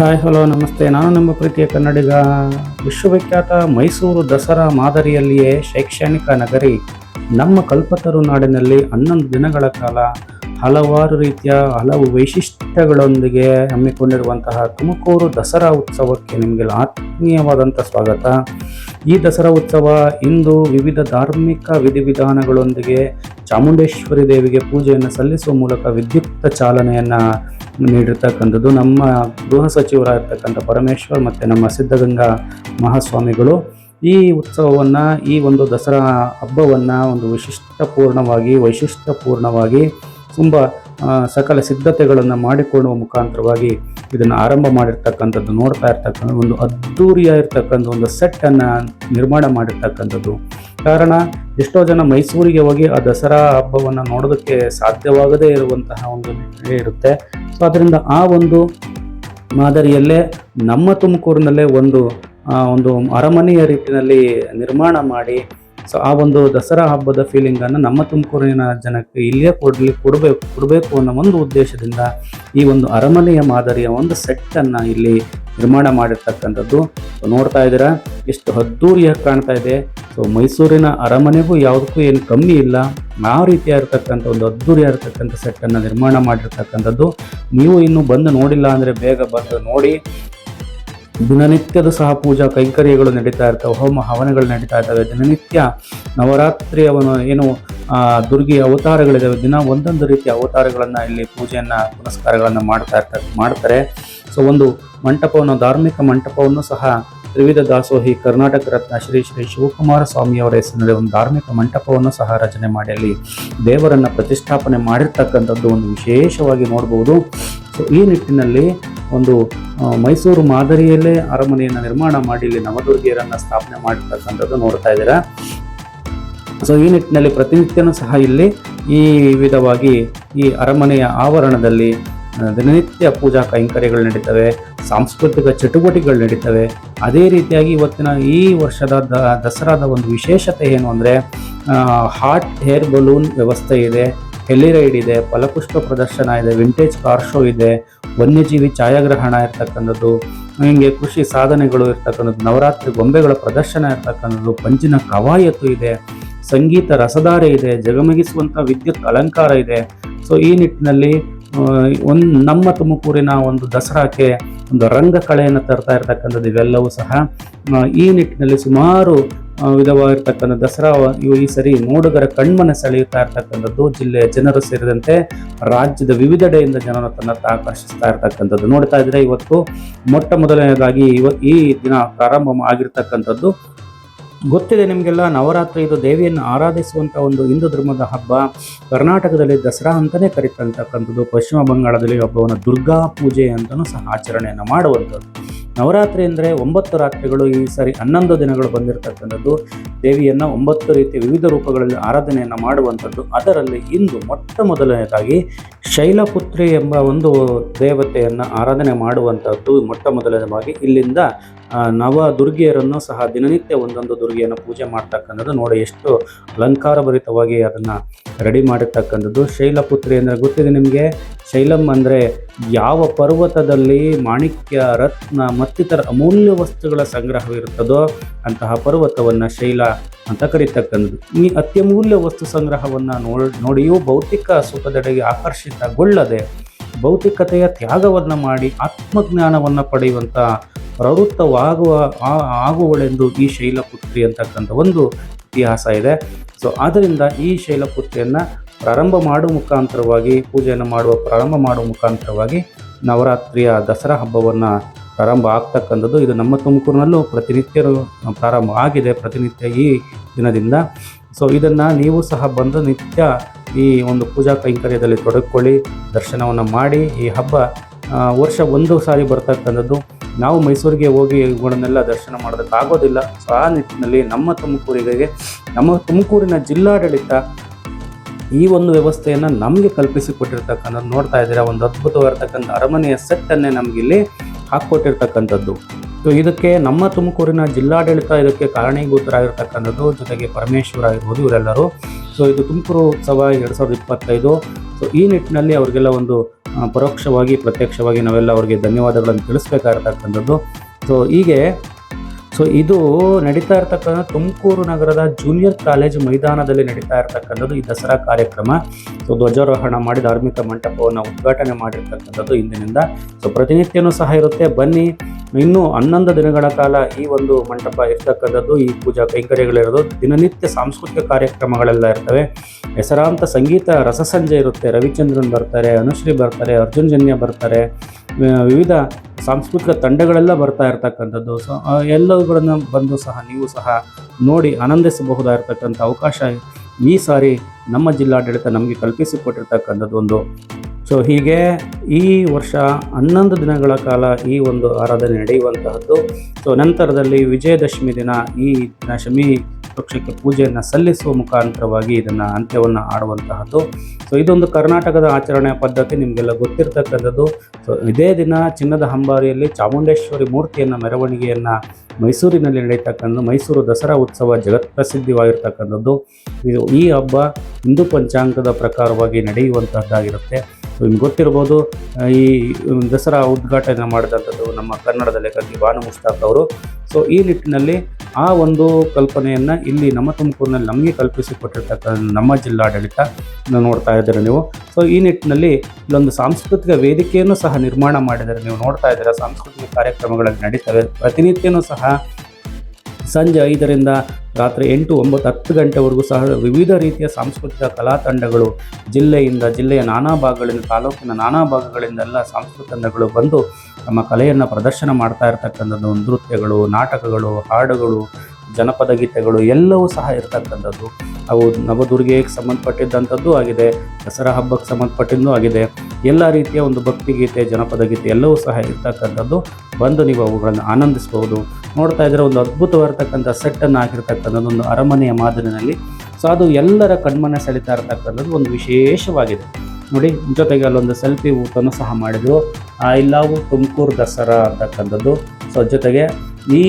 Hi, hello, ನಮಸ್ತೆ. ನಾನು ನಮ್ಮ ಪ್ರೀತಿಯ ಕನ್ನಡಿಗ. ವಿಶ್ವವಿಖ್ಯಾತ ಮೈಸೂರು ದಸರಾ ಮಾದರಿಯಲ್ಲಿಯೇ ಶೈಕ್ಷಣಿಕ ನಗರಿ. ನಮ್ಮ ಕಲ್ಪತರು ನಾಡಿನಲ್ಲಿ ಹನ್ನೊಂದು ದಿನಗಳ ಕಾಲ ಹಲವಾರು ರೀತಿಯ ಹಲವು ವೈಶಿಷ್ಟ್ಯಗಳೊಂದಿಗೆ ಹಮ್ಮಿಕೊಂಡಿರುವಂತಹ ತುಮಕೂರು ದಸರಾ ಉತ್ಸವಕ್ಕೆ ನಿಮಗೆ ಆತ್ಮೀಯವಾದಂಥ ಸ್ವಾಗತ. ಈ ದಸರಾ ಉತ್ಸವ ಇಂದು ವಿವಿಧ ಧಾರ್ಮಿಕ ವಿಧಿವಿಧಾನಗಳೊಂದಿಗೆ ಚಾಮುಂಡೇಶ್ವರಿ ದೇವಿಗೆ ಪೂಜೆಯನ್ನು ಸಲ್ಲಿಸುವ ಮೂಲಕ ವಿದ್ಯುಕ್ತ ಚಾಲನೆಯನ್ನು ನೀಡಿರ್ತಕ್ಕಂಥದ್ದು. ನಮ್ಮ ಗೃಹ ಸಚಿವರಾಗಿರ್ತಕ್ಕಂಥ ಪರಮೇಶ್ವರ್ ಮತ್ತು ನಮ್ಮ ಸಿದ್ಧಗಂಗಾ ಮಹಾಸ್ವಾಮಿಗಳು ಈ ಉತ್ಸವವನ್ನು, ಈ ಒಂದು ದಸರಾ ಹಬ್ಬವನ್ನು ಒಂದು ವಿಶಿಷ್ಟಪೂರ್ಣವಾಗಿ, ವೈಶಿಷ್ಟ್ಯಪೂರ್ಣವಾಗಿ ತುಂಬ ಸಕಲ ಸಿದ್ಧತೆಗಳನ್ನು ಮಾಡಿಕೊಳ್ಳುವ ಮುಖಾಂತರವಾಗಿ ಇದನ್ನು ಆರಂಭ ಮಾಡಿರ್ತಕ್ಕಂಥದ್ದು, ನೋಡ್ತಾ ಇರ್ತಕ್ಕಂಥ ಒಂದು ಅದ್ಧೂರಿಯಾಗಿರ್ತಕ್ಕಂಥ ಒಂದು ಸೆಟ್ಟನ್ನು ನಿರ್ಮಾಣ ಮಾಡಿರ್ತಕ್ಕಂಥದ್ದು. ಕಾರಣ ಎಷ್ಟೋ ಜನ ಮೈಸೂರಿಗೆ ಹೋಗಿ ಆ ದಸರಾ ಹಬ್ಬವನ್ನು ನೋಡೋದಕ್ಕೆ ಸಾಧ್ಯವಾಗದೇ ಇರುವಂತಹ ಒಂದು ನಿಟ್ಟಿಗೆ ಇರುತ್ತೆ. ಸೊ ಅದರಿಂದ ಆ ಒಂದು ಮಾದರಿಯಲ್ಲೇ ನಮ್ಮ ತುಮಕೂರಿನಲ್ಲೇ ಒಂದು ಒಂದು ಅರಮನೆಯ ರೀತಿಯಲ್ಲಿ ನಿರ್ಮಾಣ ಮಾಡಿ, ಸೊ, ಆ ಒಂದು ದಸರಾ ಹಬ್ಬದ ಫೀಲಿಂಗನ್ನು ನಮ್ಮ ತುಮಕೂರಿನ ಜನಕ್ಕೆ ಇಲ್ಲಿಯೇ ಕೊಡಲಿ, ಕೊಡಬೇಕು ಕೊಡಬೇಕು ಅನ್ನೋ ಒಂದು ಉದ್ದೇಶದಿಂದ ಈ ಒಂದು ಅರಮನೆಯ ಮಾದರಿಯ ಒಂದು ಸೆಟ್ಟನ್ನು ಇಲ್ಲಿ ನಿರ್ಮಾಣ ಮಾಡಿರ್ತಕ್ಕಂಥದ್ದು. ನೋಡ್ತಾ ಇದ್ದೀರಾ, ಎಷ್ಟು ಅದ್ದೂರಿಯಾಗಿ ಕಾಣ್ತಾ ಇದೆ. ಸೊ ಮೈಸೂರಿನ ಅರಮನೆಗೂ ಯಾವುದಕ್ಕೂ ಏನು ಕಮ್ಮಿ ಇಲ್ಲ. ಆ ರೀತಿಯಾಗಿರ್ತಕ್ಕಂಥ ಒಂದು ಅದ್ದೂರಿಯಾಗಿರ್ತಕ್ಕಂಥ ಸೆಟ್ಟನ್ನು ನಿರ್ಮಾಣ ಮಾಡಿರ್ತಕ್ಕಂಥದ್ದು. ನೀವು ಇನ್ನೂ ಬಂದು ನೋಡಿಲ್ಲ ಅಂದರೆ ಬೇಗ ಬಂದು ನೋಡಿ. ದಿನನಿತ್ಯದ ಸಹ ಪೂಜಾ ಕೈಂಕರ್ಯಗಳು ನಡೀತಾ ಇರ್ತವೆ, ಹೋಮ ಹವನಗಳು ನಡೀತಾ ಇರ್ತವೆ. ದಿನನಿತ್ಯ ನವರಾತ್ರಿಯ ಏನು ದುರ್ಗಿ ಅವತಾರಗಳಿದ್ದಾವೆ ದಿನ ಒಂದೊಂದು ರೀತಿಯ ಅವತಾರಗಳನ್ನು ಇಲ್ಲಿ ಪೂಜೆಯನ್ನು, ಪುನಸ್ಕಾರಗಳನ್ನು ಮಾಡ್ತಾ ಇರ್ತಾರೆ ಮಾಡ್ತಾರೆ. ಸೊ ಒಂದು ಮಂಟಪವನ್ನು, ಧಾರ್ಮಿಕ ಮಂಟಪವನ್ನು ಸಹ ತ್ರಿವಿಧ ದಾಸೋಹಿ ಕರ್ನಾಟಕ ರತ್ನ ಶ್ರೀ ಶ್ರೀ ಶಿವಕುಮಾರ ಸ್ವಾಮಿಯವರ ಹೆಸರಿನಲ್ಲಿ ಒಂದು ಧಾರ್ಮಿಕ ಮಂಟಪವನ್ನು ಸಹ ರಚನೆ ಮಾಡಿ ಅಲ್ಲಿ ದೇವರನ್ನ ಪ್ರತಿಷ್ಠಾಪನೆ ಮಾಡಿರ್ತಕ್ಕಂಥದ್ದು ಒಂದು ವಿಶೇಷವಾಗಿ ನೋಡ್ಬೋದು. ಸೊ ಈ ನಿಟ್ಟಿನಲ್ಲಿ ಒಂದು ಮೈಸೂರು ಮಾದರಿಯಲ್ಲೇ ಅರಮನೆಯನ್ನು ನಿರ್ಮಾಣ ಮಾಡಿ, ಇಲ್ಲಿ ನವದುರ್ಗಿಯರನ್ನ ಸ್ಥಾಪನೆ ಮಾಡಿರ್ತಕ್ಕಂಥದ್ದು ನೋಡ್ತಾ ಇದ್ದೀರಾ. ಸೊ ಈ ನಿಟ್ಟಿನಲ್ಲಿ ಪ್ರತಿನಿತ್ಯನೂ ಸಹ ಇಲ್ಲಿ ಈ ವಿಧವಾಗಿ ಈ ಅರಮನೆಯ ಆವರಣದಲ್ಲಿ ದಿನನಿತ್ಯ ಪೂಜಾ ಕೈಂಕರ್ಯಗಳು ನಡೀತವೆ, ಸಾಂಸ್ಕೃತಿಕ ಚಟುವಟಿಕೆಗಳು ನಡೀತವೆ. ಅದೇ ರೀತಿಯಾಗಿ ಇವತ್ತಿನ ಈ ವರ್ಷದ ದ- ದಸರಾದ ಒಂದು ವಿಶೇಷತೆ ಏನು ಅಂದರೆ ಹಾಟ್ ಹೇರ್ ಬಲೂನ್ ವ್ಯವಸ್ಥೆ ಇದೆ ಹೆಲಿರೈಡ್ ಇದೆ, ಫಲಪುಷ್ಪ ಪ್ರದರ್ಶನ ಇದೆ ವಿಂಟೇಜ್ ಕಾರ್ ಶೋ ಇದೆ, ವನ್ಯಜೀವಿ ಛಾಯಾಗ್ರಹಣ ಇರ್ತಕ್ಕಂಥದ್ದು, ಹಿಂಗೆ ಕೃಷಿ ಸಾಧನೆಗಳು ಇರ್ತಕ್ಕಂಥದ್ದು, ನವರಾತ್ರಿ ಗೊಂಬೆಗಳ ಪ್ರದರ್ಶನ ಇರ್ತಕ್ಕಂಥದ್ದು ಪಂಚಿನ ಕವಾಯತು ಇದೆ, ಸಂಗೀತ ರಸಧಾರೆ ಇದೆ, ಜಗಮಗಿಸುವಂಥ ವಿದ್ಯುತ್ ಅಲಂಕಾರ ಇದೆ. ಸೊ ಈ ನಿಟ್ಟಿನಲ್ಲಿ ಒಂದು ನಮ್ಮ ತುಮಕೂರಿನ ಒಂದು ದಸರಾಕ್ಕೆ ಒಂದು ರಂಗಕಳೆಯನ್ನು ತರ್ತಾ ಇರತಕ್ಕಂಥದ್ದು ಇವೆಲ್ಲವೂ ಸಹ ಈ ನಿಟ್ಟಿನಲ್ಲಿ ಸುಮಾರು ವಿಧವಾಗಿರ್ತಕ್ಕಂಥ ದಸರಾ ಇವು ಈ ಸರಿ ನೋಡುಗರ ಕಣ್ಮನ ಸೆಳೆಯುತ್ತಾ ಇರ್ತಕ್ಕಂಥದ್ದು, ಜಿಲ್ಲೆಯ ಜನರು ಸೇರಿದಂತೆ ರಾಜ್ಯದ ವಿವಿಧೆಡೆಯಿಂದ ಜನರು ತನ್ನ ಆಕರ್ಷಿಸ್ತಾ ಇರ್ತಕ್ಕಂಥದ್ದು. ನೋಡ್ತಾ ಇದ್ರೆ ಇವತ್ತು ಮೊಟ್ಟ ಮೊದಲನೇದಾಗಿ ಇವ ಈ ದಿನ ಪ್ರಾರಂಭ ಆಗಿರ್ತಕ್ಕಂಥದ್ದು ಗೊತ್ತಿದೆ ನಿಮಗೆಲ್ಲ ನವರಾತ್ರಿ ಇದು ದೇವಿಯನ್ನು ಆರಾಧಿಸುವಂಥ ಒಂದು ಹಿಂದೂ ಧರ್ಮದ ಹಬ್ಬ. ಕರ್ನಾಟಕದಲ್ಲಿ ದಸರಾ ಅಂತಲೇ ಕರೀತಕ್ಕಂಥದ್ದು ಪಶ್ಚಿಮ ಬಂಗಾಳದಲ್ಲಿ ಹಬ್ಬವನ್ನು ದುರ್ಗಾ ಪೂಜೆ ಅಂತಲೂ ಸಹ ಆಚರಣೆಯನ್ನು ಮಾಡುವಂಥದ್ದು. ನವರಾತ್ರಿ ಅಂದರೆ ಒಂಬತ್ತು ರಾತ್ರಿಗಳು ಈ ಸರಿ ಹನ್ನೊಂದು ದಿನಗಳು ಬಂದಿರತಕ್ಕಂಥದ್ದು. ದೇವಿಯನ್ನು ಒಂಬತ್ತು ರೀತಿಯ ವಿವಿಧ ರೂಪಗಳಲ್ಲಿ ಆರಾಧನೆಯನ್ನು ಮಾಡುವಂಥದ್ದು. ಅದರಲ್ಲಿ ಇಂದು ಮೊಟ್ಟ ಮೊದಲನೇದಾಗಿ ಶೈಲಪುತ್ರಿ ಎಂಬ ಒಂದು ದೇವತೆಯನ್ನು ಆರಾಧನೆ ಮಾಡುವಂಥದ್ದು ಮೊಟ್ಟ ಮೊದಲನೇದಾಗಿ ಇಲ್ಲಿಂದ ನವ ದುರ್ಗಿಯರನ್ನು ಸಹ ದಿನನಿತ್ಯ ಒಂದೊಂದು ದುರ್ಗಿಯನ್ನು ಪೂಜೆ ಮಾಡ್ತಕ್ಕಂಥದ್ದು. ನೋಡಿ ಎಷ್ಟು ಅಲಂಕಾರಭರಿತವಾಗಿ ಅದನ್ನು ರೆಡಿ ಮಾಡಿರ್ತಕ್ಕಂಥದ್ದು. ಶೈಲಪುತ್ರಿ ಅಂದರೆ ಗೊತ್ತಿದೆ ನಿಮಗೆ? ಶೈಲಂ ಅಂದರೆ ಯಾವ ಪರ್ವತದಲ್ಲಿ ಮಾಣಿಕ್ಯ, ರತ್ನ ಮತ್ತಿತರ ಅಮೂಲ್ಯ ವಸ್ತುಗಳ ಸಂಗ್ರಹವಿರುತ್ತದೋ ಅಂತಹ ಪರ್ವತವನ್ನು ಶೈಲ ಅಂತ ಕರೀತಕ್ಕಂಥದ್ದು. ಈ ಅತ್ಯಮೂಲ್ಯ ವಸ್ತು ಸಂಗ್ರಹವನ್ನು ನೋಡ್, ನೋಡಿಯೂ ಭೌತಿಕ ಸುಖದೆಡೆಗೆ ಆಕರ್ಷಿತಗೊಳ್ಳದೆ ಭೌತಿಕತೆಯ ತ್ಯಾಗವನ್ನು ಮಾಡಿ ಆತ್ಮಜ್ಞಾನವನ್ನು ಪಡೆಯುವಂಥ ಪ್ರವೃತ್ತವಾಗುವ ಆಗುವಳೆಂದು ಈ ಶೈಲಪುತ್ರಿ ಅಂತಕ್ಕಂಥ ಒಂದು ಇತಿಹಾಸ ಇದೆ. ಸೊ ಆದ್ದರಿಂದ ಈ ಶೈಲಪುತ್ರಿಯನ್ನು ಪ್ರಾರಂಭ ಮಾಡುವ ಮುಖಾಂತರವಾಗಿ, ಪೂಜೆಯನ್ನು ಮಾಡುವ ಪ್ರಾರಂಭ ಮಾಡುವ ಮುಖಾಂತರವಾಗಿ ನವರಾತ್ರಿಯ ದಸರಾ ಹಬ್ಬವನ್ನು ಪ್ರಾರಂಭ ಆಗ್ತಕ್ಕಂಥದ್ದು. ಇದು ನಮ್ಮ ತುಮಕೂರಿನಲ್ಲೂ ಪ್ರತಿನಿತ್ಯರು ಪ್ರಾರಂಭ ಆಗಿದೆ, ಪ್ರತಿನಿತ್ಯ ಈ ದಿನದಿಂದ. ಸೊ ಇದನ್ನು ನೀವು ಸಹ ಬಂದು ನಿತ್ಯ ಈ ಒಂದು ಪೂಜಾ ಕೈಂಕರ್ಯದಲ್ಲಿ ತೊಡಗಿಕೊಳ್ಳಿ, ದರ್ಶನವನ್ನು ಮಾಡಿ, ಈ ಹಬ್ಬ ವರ್ಷ ಒಂದು ಸಾರಿ ಬರ್ತಕ್ಕಂಥದ್ದು. ನಾವು ಮೈಸೂರಿಗೆ ಹೋಗಿ ಇವುಗಳನ್ನೆಲ್ಲ ದರ್ಶನ ಮಾಡೋದಕ್ಕಾಗೋದಿಲ್ಲ. ಸೊ ಆ ನಿಟ್ಟಿನಲ್ಲಿ ನಮ್ಮ ತುಮಕೂರಿಗೆ, ನಮ್ಮ ತುಮಕೂರಿನ ಜಿಲ್ಲಾಡಳಿತ ಈ ಒಂದು ವ್ಯವಸ್ಥೆಯನ್ನು ನಮಗೆ ಕಲ್ಪಿಸಿಕೊಟ್ಟಿರ್ತಕ್ಕಂಥದ್ದು ನೋಡ್ತಾ ಇದ್ದೀರಾ, ಒಂದು ಅದ್ಭುತವಾಗಿರ್ತಕ್ಕಂಥ ಅರಮನೆಯ ಸೆಟ್ಟನ್ನೇ ನಮಗಿಲ್ಲಿ ಹಾಕ್ಕೊಟ್ಟಿರ್ತಕ್ಕಂಥದ್ದು. ಸೊ ಇದಕ್ಕೆ ನಮ್ಮ ತುಮಕೂರಿನ ಜಿಲ್ಲಾಡಳಿತ ಇದಕ್ಕೆ ಕಾರಣೀಭೂತರಾಗಿರ್ತಕ್ಕಂಥದ್ದು, ಜೊತೆಗೆ ಪರಮೇಶ್ವರ ಆಗಿರ್ಬೋದು ಇವರೆಲ್ಲರೂ. ಸೊ ಇದು ತುಮಕೂರು ಉತ್ಸವ ಎರಡು ಸಾವಿರದ ಇಪ್ಪತ್ತೈದು. ಸೊ ಈ ನಿಟ್ಟಿನಲ್ಲಿ ಅವರಿಗೆಲ್ಲ ಒಂದು ಪರೋಕ್ಷವಾಗಿ, ಪ್ರತ್ಯಕ್ಷವಾಗಿ ನಾವೆಲ್ಲ ಅವರಿಗೆ ಧನ್ಯವಾದಗಳನ್ನು ತಿಳಿಸ್ಬೇಕಾಗಿರ್ತಕ್ಕಂಥದ್ದು. ಸೊ ಹೀಗೆ ಸೊ ಇದು ನಡೀತಾ ಇರ್ತಕ್ಕಂಥ ತುಮಕೂರು ನಗರದ ಜೂನಿಯರ್ ಕಾಲೇಜ್ ಮೈದಾನದಲ್ಲಿ ನಡೀತಾ ಇರ್ತಕ್ಕಂಥದ್ದು ಈ ದಸರಾ ಕಾರ್ಯಕ್ರಮ. ಸೊ ಧ್ವಜಾರೋಹಣ ಮಾಡಿ ಧಾರ್ಮಿಕ ಮಂಟಪವನ್ನು ಉದ್ಘಾಟನೆ ಮಾಡಿರ್ತಕ್ಕಂಥದ್ದು ಇಂದಿನಿಂದ. ಸೊ ಪ್ರತಿನಿತ್ಯನೂ ಸಹ ಇರುತ್ತೆ. ಬನ್ನಿ, ಇನ್ನೂ ಹನ್ನೊಂದು ದಿನಗಳ ಕಾಲ ಈ ಒಂದು ಮಂಟಪ ಇರ್ತಕ್ಕಂಥದ್ದು, ಈ ಪೂಜಾ ಕೈಂಕರ್ಯಗಳಿರೋದು. ದಿನನಿತ್ಯ ಸಾಂಸ್ಕೃತಿಕ ಕಾರ್ಯಕ್ರಮಗಳೆಲ್ಲ ಇರ್ತವೆ. ಹೆಸರಾಂತ ಸಂಗೀತ ರಸಸಂಜೆ ಇರುತ್ತೆ. ರವಿಚಂದ್ರನ್ ಬರ್ತಾರೆ, ಅನುಶ್ರೀ ಬರ್ತಾರೆ, ಅರ್ಜುನ್ ಜನ್ಯ ಬರ್ತಾರೆ. ವಿವಿಧ ಸಾಂಸ್ಕೃತಿಕ ತಂಡಗಳೆಲ್ಲ ಬರ್ತಾ ಇರ್ತಕ್ಕಂಥದ್ದು. ಸೊ ಎಲ್ಲವುಗಳನ್ನು ಬಂದು ಸಹ ನೀವು ಸಹ ನೋಡಿ ಆನಂದಿಸಬಹುದಾಗಿರ್ತಕ್ಕಂಥ ಅವಕಾಶ ಈ ಸಾರಿ ನಮ್ಮ ಜಿಲ್ಲಾಡಳಿತ ನಮಗೆ ಕಲ್ಪಿಸಿಕೊಟ್ಟಿರ್ತಕ್ಕಂಥದ್ದು ಒಂದು. ಸೊ, ಹೀಗೆ ಈ ವರ್ಷ ಹನ್ನೊಂದು ದಿನಗಳ ಕಾಲ ಈ ಒಂದು ಆರಾಧನೆ ನಡೆಯುವಂತಹದ್ದು. ಸೊ, ನಂತರದಲ್ಲಿ ವಿಜಯದಶಮಿ ದಿನ ಈ ಶಮಿ ವೃಕ್ಷಕ್ಕೆ ಪೂಜೆಯನ್ನು ಸಲ್ಲಿಸುವ ಮುಖಾಂತರವಾಗಿ ಇದನ್ನು ಅಂತ್ಯವನ್ನು ಆಡುವಂತಹದ್ದು. ಸೊ ಇದೊಂದು ಕರ್ನಾಟಕದ ಆಚರಣೆಯ ಪದ್ಧತಿ, ನಿಮಗೆಲ್ಲ ಗೊತ್ತಿರತಕ್ಕಂಥದ್ದು. ಸೊ ಇದೇ ದಿನ ಚಿನ್ನದ ಹಂಬಾರಿಯಲ್ಲಿ ಚಾಮುಂಡೇಶ್ವರಿ ಮೂರ್ತಿಯನ್ನು ಮೆರವಣಿಗೆಯನ್ನು ಮೈಸೂರಿನಲ್ಲಿ ನಡೀತಕ್ಕಂಥ ಮೈಸೂರು ದಸರಾ ಉತ್ಸವ ಜಗತ್ಪ್ರಸಿದ್ಧವಾಗಿರ್ತಕ್ಕಂಥದ್ದು ಇದು ಈ ಹಬ್ಬ ಹಿಂದೂ ಪಂಚಾಂಗದ ಪ್ರಕಾರವಾಗಿ ನಡೆಯುವಂತಹದ್ದಾಗಿರುತ್ತೆ. ಸೊ ನಿಮ್ಗೆ ಗೊತ್ತಿರ್ಬೋದು ಈ ದಸರಾ ಉದ್ಘಾಟನೆ ಮಾಡಿದಂಥದ್ದು ನಮ್ಮ ಕನ್ನಡದ ಲೇಖಕಿ ಭಾನು ಮುಸ್ತಾಕ್ ಅವರು. ಸೊ ಈ ನಿಟ್ಟಿನಲ್ಲಿ ಆ ಒಂದು ಕಲ್ಪನೆಯನ್ನು ಇಲ್ಲಿ ನಮ್ಮ ತುಮಕೂರಿನಲ್ಲಿ ನಮಗೆ ಕಲ್ಪಿಸಿಕೊಟ್ಟಿರ್ತಕ್ಕಂಥ ನಮ್ಮ ಜಿಲ್ಲಾಡಳಿತ ನೋಡ್ತಾ ಇದ್ದೀರಿ ನೀವು? ಸೊ ಈ ನಿಟ್ಟಿನಲ್ಲಿ ಇಲ್ಲೊಂದು ಸಾಂಸ್ಕೃತಿಕ ವೇದಿಕೆಯನ್ನು ಸಹ ನಿರ್ಮಾಣ ಮಾಡಿದ್ದಾರೆ. ನೀವು ನೋಡ್ತಾ ಇದ್ದೀರಾ, ಸಾಂಸ್ಕೃತಿಕ ಕಾರ್ಯಕ್ರಮಗಳಲ್ಲಿ ನಡೀತವೆ. ಪ್ರತಿನಿತ್ಯನೂ ಸಹ ಸಂಜೆ ಐದರಿಂದ ರಾತ್ರಿ ಎಂಟು ಒಂಬತ್ತು ಹತ್ತು ಗಂಟೆವರೆಗೂ ಸಹ ವಿವಿಧ ರೀತಿಯ ಸಾಂಸ್ಕೃತಿಕ ಕಲಾ ತಂಡಗಳು ಜಿಲ್ಲೆಯಿಂದ ಜಿಲ್ಲೆಯ ನಾನಾ ಭಾಗಗಳಿಂದ ತಾಲೂಕಿನ ನಾನಾ ಭಾಗಗಳಿಂದೆಲ್ಲ ಸಾಂಸ್ಕೃತಿಕ ತಂಡಗಳು ಬಂದು ತಮ್ಮ ಕಲೆಯನ್ನು ಪ್ರದರ್ಶನ ಮಾಡ್ತಾ ಇರತಕ್ಕಂಥದ್ದು. ನೃತ್ಯಗಳು, ನಾಟಕಗಳು, ಹಾಡುಗಳು ಜನಪದ ಗೀತೆಗಳು ಎಲ್ಲವೂ ಸಹ ಇರ್ತಕ್ಕಂಥದ್ದು. ಅವು ನವದುರ್ಗೆಗೆ ಸಂಬಂಧಪಟ್ಟಿದ್ದಂಥದ್ದು ಆಗಿದೆ, ದಸರಾ ಹಬ್ಬಕ್ಕೆ ಸಂಬಂಧಪಟ್ಟಿದ್ದೂ ಆಗಿದೆ. ಎಲ್ಲ ರೀತಿಯ ಒಂದು ಭಕ್ತಿಗೀತೆ ಜನಪದ ಗೀತೆ ಎಲ್ಲವೂ ಸಹ ಇರ್ತಕ್ಕಂಥದ್ದು. ಬಂದು ನೀವು ಅವುಗಳನ್ನು ಆನಂದಿಸಬಹುದು ನೋಡ್ತಾ ಇದ್ರೆ ಒಂದು ಅದ್ಭುತವಾಗಿರ್ತಕ್ಕಂಥ ಸೆಟ್ಟನ್ನು ಹಾಕಿರ್ತಕ್ಕಂಥದ್ದು, ಒಂದು ಅರಮನೆಯ ಮಾದರಿನಲ್ಲಿ. ಸೊ ಅದು ಎಲ್ಲರ ಕಣ್ಮನ ಸೆಳಿತಾ ಇರ್ತಕ್ಕಂಥದ್ದು ಒಂದು ವಿಶೇಷವಾಗಿದೆ. ನೋಡಿ ಜೊತೆಗೆ ಅಲ್ಲೊಂದು ಸೆಲ್ಫಿ ಊಟನೂ ಸಹ ಮಾಡಿದ್ರು. ಐ ಲವ್ ತುಮಕೂರು ದಸರಾ ಅಂತಕ್ಕಂಥದ್ದು. ಸೊ ಜೊತೆಗೆ ಈ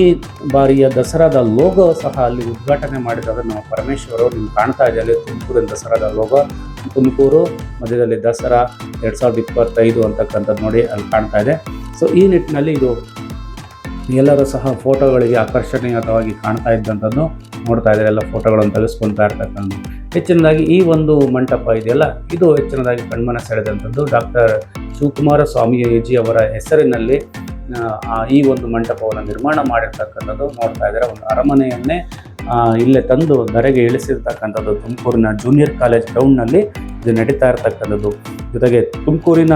ಬಾರಿಯ ದಸರಾದ ಲೋಗೋ ಸಹ ಅಲ್ಲಿ ಉದ್ಘಾಟನೆ ಮಾಡಿದಾಗ ಪರಮೇಶ್ವರ ಅವರು ನಿಮ್ಗೆ ಕಾಣ್ತಾ ಇದ್ದಾರೆ ತುಮಕೂರಿನ ದಸರಾದ ಲೋಗೋ. ತುಮಕೂರು ಮಧ್ಯದಲ್ಲಿ ದಸರಾ ಎರಡು ಸಾವಿರದ ಇಪ್ಪತ್ತೈದು ಅಂತಕ್ಕಂಥದ್ದು ನೋಡಿ ಅಲ್ಲಿ ಕಾಣ್ತಾ ಇದೆ. ಸೊ ಈ ನಿಟ್ಟಿನಲ್ಲಿ ಇದು ಎಲ್ಲರೂ ಸಹ ಫೋಟೋಗಳಿಗೆ ಆಕರ್ಷಣೀಯವಾಗಿ ಕಾಣ್ತಾ ಇದ್ದಂಥದ್ದು ನೋಡ್ತಾ ಇದ್ದಾರೆ. ಎಲ್ಲ ಫೋಟೋಗಳನ್ನು ತೆಗೆಸ್ಕೊಳ್ತಾ ಇರ್ತಕ್ಕಂಥದ್ದು. ಹೆಚ್ಚಿನದಾಗಿ ಈ ಒಂದು ಮಂಟಪ ಇದೆಯಲ್ಲ, ಇದು ಹೆಚ್ಚಿನದಾಗಿ ಕಣ್ಮನ ಸೆಳೆದಂಥದ್ದು. ಡಾಕ್ಟರ್ ಶಿವಕುಮಾರ ಸ್ವಾಮೀಜಿ ಅವರ ಹೆಸರಿನಲ್ಲಿ ಈ ಒಂದು ಮಂಟಪವನ್ನು ನಿರ್ಮಾಣ ಮಾಡಿರ್ತಕ್ಕಂಥದ್ದು ನೋಡ್ತಾ ಇದ್ದಾರೆ ಒಂದು ಅರಮನೆಯನ್ನೇ ಇಲ್ಲೇ ತಂದು ಧರೆಗೆ ಇಳಿಸಿರ್ತಕ್ಕಂಥದ್ದು ತುಮಕೂರಿನ ಜೂನಿಯರ್ ಕಾಲೇಜ್ ಗ್ರೌಂಡ್ನಲ್ಲಿ ಇದು ನಡೀತಾ ಇರತಕ್ಕಂಥದ್ದು. ಜೊತೆಗೆ ತುಮಕೂರಿನ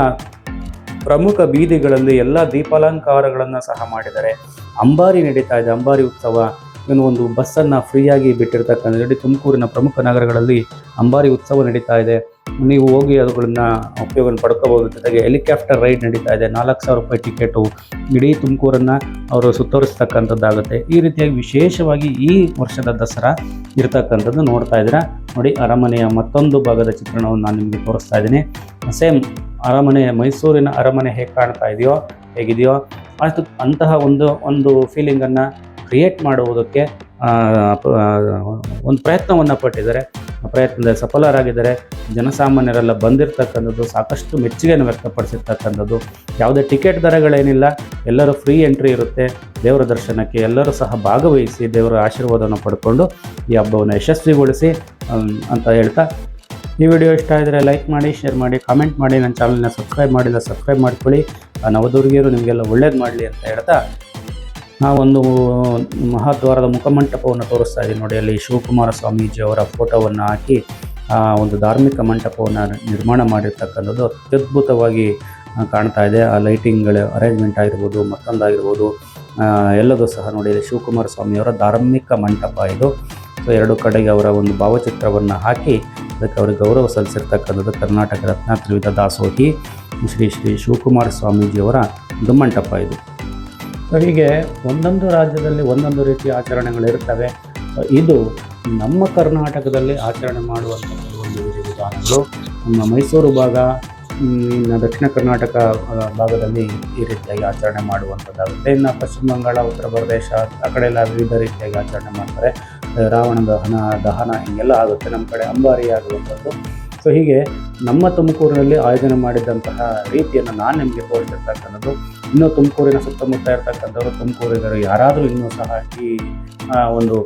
ಪ್ರಮುಖ ಬೀದಿಗಳಲ್ಲಿ ಎಲ್ಲ ದೀಪಾಲಂಕಾರಗಳನ್ನು ಸಹ ಮಾಡಿದ್ದಾರೆ. ಅಂಬಾರಿ ನಡೀತಾ ಇದೆ, ಅಂಬಾರಿ ಉತ್ಸವ. ಇನ್ನು ಒಂದು ಬಸ್ಸನ್ನು ಫ್ರೀಯಾಗಿ ಬಿಟ್ಟಿರ್ತಕ್ಕಂಥದ್ದು ತುಮಕೂರಿನ ಪ್ರಮುಖ ನಗರಗಳಲ್ಲಿ ಅಂಬಾರಿ ಉತ್ಸವ ನಡೀತಾ ಇದೆ. ನೀವು ಹೋಗಿ ಅವುಗಳನ್ನ ಉಪಯೋಗ ಪಡ್ಕೋಬಹುದು ಜೊತೆಗೆ ಹೆಲಿಕಾಪ್ಟರ್ ರೈಡ್ ನಡೀತಾ ಇದೆ. ನಾಲ್ಕು ಸಾವಿರ ರೂಪಾಯಿ ಟಿಕೆಟು, ಇಡೀ ತುಮಕೂರನ್ನು ಅವರು ಸುತ್ತೋರಿಸ್ತಕ್ಕಂಥದ್ದಾಗುತ್ತೆ. ಈ ರೀತಿಯಾಗಿ ವಿಶೇಷವಾಗಿ ಈ ವರ್ಷದ ದಸರಾ ಇರ್ತಕ್ಕಂಥದ್ದು ನೋಡ್ತಾ ಇದ್ದೀರಾ? ನೋಡಿ, ಅರಮನೆಯ ಮತ್ತೊಂದು ಭಾಗದ ಚಿತ್ರಣವನ್ನು ನಾನು ನಿಮಗೆ ತೋರಿಸ್ತಾ ಇದ್ದೀನಿ. ಸೇಮ್ ಅರಮನೆ ಮೈಸೂರಿನ ಅರಮನೆ ಹೇಗೆ ಕಾಣ್ತಾ ಇದೆಯೋ, ಹೇಗಿದೆಯೋ, ಅಷ್ಟು ಅಂತಹ ಒಂದು ಒಂದು ಫೀಲಿಂಗನ್ನು ಕ್ರಿಯೇಟ್ ಮಾಡುವುದಕ್ಕೆ ಒಂದು ಪ್ರಯತ್ನವನ್ನು ಪಟ್ಟಿದ್ದಾರೆ. ಆ ಪ್ರಯತ್ನದಲ್ಲಿ ಸಫಲರಾಗಿದ್ದಾರೆ. ಜನಸಾಮಾನ್ಯರೆಲ್ಲ ಬಂದಿರತಕ್ಕಂಥದ್ದು ಸಾಕಷ್ಟು ಮೆಚ್ಚುಗೆಯನ್ನು ವ್ಯಕ್ತಪಡಿಸಿರ್ತಕ್ಕಂಥದ್ದು. ಯಾವುದೇ ಟಿಕೆಟ್ ದರಗಳೇನಿಲ್ಲ. ಎಲ್ಲರೂ ಫ್ರೀ ಎಂಟ್ರಿ ಇರುತ್ತೆ. ದೇವರ ದರ್ಶನಕ್ಕೆ ಎಲ್ಲರೂ ಸಹ ಭಾಗವಹಿಸಿ ದೇವರ ಆಶೀರ್ವಾದವನ್ನು ಪಡ್ಕೊಂಡು ಈ ಹಬ್ಬವನ್ನು ಯಶಸ್ವಿಗೊಳಿಸಿ ಅಂತ ಹೇಳ್ತಾ ಈ ವಿಡಿಯೋ ಇಷ್ಟ ಆದರೆ ಲೈಕ್ ಮಾಡಿ, ಶೇರ್ ಮಾಡಿ, ಕಾಮೆಂಟ್ ಮಾಡಿ. ನನ್ನ ಚಾನಲ್ನ ಸಬ್ಸ್ಕ್ರೈಬ್ ಮಾಡಿಲ್ಲ ಸಬ್ಸ್ಕ್ರೈಬ್ ಮಾಡ್ಕೊಳ್ಳಿ. ನವದುರ್ಗಿಯರು ನಿಮಗೆಲ್ಲ ಒಳ್ಳೇದು ಮಾಡಲಿ ಅಂತ ಹೇಳ್ತಾ ನಾವೊಂದು ಮಹಾದ್ವಾರದ ಮುಖಮಂಟಪವನ್ನು ತೋರಿಸ್ತಾ ಇದೆ ನೋಡಿ ಅಲ್ಲಿ ಶಿವಕುಮಾರ ಸ್ವಾಮೀಜಿ ಅವರ ಫೋಟೋವನ್ನು ಹಾಕಿ ಆ ಒಂದು ಧಾರ್ಮಿಕ ಮಂಟಪವನ್ನು ನಿರ್ಮಾಣ ಮಾಡಿರ್ತಕ್ಕಂಥದ್ದು ಅತ್ಯದ್ಭುತವಾಗಿ ಕಾಣ್ತಾ ಇದೆ. ಆ ಲೈಟಿಂಗ್ಗಳ ಅರೇಂಜ್ಮೆಂಟ್ ಆಗಿರ್ಬೋದು ಮತ್ತೊಂದಾಗಿರ್ಬೋದು ಆ, ಎಲ್ಲದೂ ಸಹ ನೋಡಿ ಶಿವಕುಮಾರ ಸ್ವಾಮಿಯವರ ಧಾರ್ಮಿಕ ಮಂಟಪ ಇದು. ಸೊ ಎರಡು ಕಡೆಗೆ ಅವರ ಒಂದು ಭಾವಚಿತ್ರವನ್ನು ಹಾಕಿ ಅದಕ್ಕೆ ಅವರಿಗೆ ಗೌರವ ಸಲ್ಲಿಸಿರ್ತಕ್ಕಂಥದ್ದು ಕರ್ನಾಟಕ ರತ್ನ ತ್ರಿವಿಧ ದಾಸೋಹಿ ಶ್ರೀ ಶ್ರೀ ಶಿವಕುಮಾರ ಸ್ವಾಮೀಜಿಯವರ ಒಂದು ಮಂಟಪ ಇದು. ಹೀಗೆ ಒಂದೊಂದು ರಾಜ್ಯದಲ್ಲಿ ಒಂದೊಂದು ರೀತಿಯ ಆಚರಣೆಗಳಿರ್ತವೆ ಸೊ ಇದು ನಮ್ಮ ಕರ್ನಾಟಕದಲ್ಲಿ ಆಚರಣೆ ಮಾಡುವಂಥ ಕೆಲವೊಂದು ವಿಧಿವಿಧಾನಗಳು ನಮ್ಮ ಮೈಸೂರು ಭಾಗ ದಕ್ಷಿಣ ಕರ್ನಾಟಕ ಭಾಗದಲ್ಲಿ ಈ ರೀತಿಯಾಗಿ ಆಚರಣೆ ಮಾಡುವಂಥದ್ದಾಗುತ್ತೆ ಇನ್ನು ಪಶ್ಚಿಮ ಬಂಗಾಳ, ಉತ್ತರ ಪ್ರದೇಶ, ಆ ಕಡೆ ಎಲ್ಲ ವಿವಿಧ ರೀತಿಯಾಗಿ ಆಚರಣೆ ಮಾಡ್ತಾರೆ. ರಾವಣ ದಹನ ದಹನ ಹೀಗೆಲ್ಲ ಆಗುತ್ತೆ. ನಮ್ಮ ಕಡೆ ಅಂಬಾರಿ ಆಗುವಂಥದ್ದು ಸೊ ಹೀಗೆ ನಮ್ಮ ತುಮಕೂರಿನಲ್ಲಿ ಆಯೋಜನೆ ಮಾಡಿದಂತಹ ರೀತಿಯನ್ನು ನಾನು ನಿಮಗೆ ತೋರಿಸಿರ್ತಕ್ಕಂಥದ್ದು ಇನ್ನೂ ತುಮಕೂರಿನ ಸುತ್ತಮುತ್ತ ಇರ್ತಕ್ಕಂಥವ್ರು, ತುಮಕೂರಿಗರು ಯಾರಾದರೂ ಇನ್ನೂ ಸಹ ಈ ಒಂದು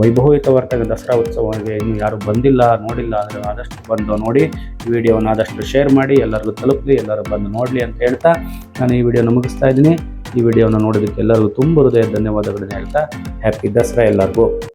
ವೈಭವಯುತವಾದ ದಸರಾ ಉತ್ಸವಕ್ಕೆ ಇನ್ನು ಯಾರು ಬಂದಿಲ್ಲ, ನೋಡಿಲ್ಲ ಅಂದರೆ ಆದಷ್ಟು ಬಂದು ನೋಡಿ, ಈ ವಿಡಿಯೋವನ್ನು ಆದಷ್ಟು ಶೇರ್ ಮಾಡಿ, ಎಲ್ಲರಿಗೂ ತಲುಪಲಿ, ಎಲ್ಲರೂ ಬಂದು ನೋಡಲಿ ಅಂತ ಹೇಳ್ತಾ ನಾನು ಈ ವಿಡಿಯೋನ ಮುಗಿಸ್ತಾ ಇದ್ದೀನಿ. ಈ ವಿಡಿಯೋನ ನೋಡೋದಕ್ಕೆ ಎಲ್ಲರಿಗೂ ತುಂಬ ಹೃದಯ ಧನ್ಯವಾದಗಳನ್ನ ಹೇಳ್ತಾ ಹ್ಯಾಪಿ ದಸರಾ ಎಲ್ಲರಿಗೂ.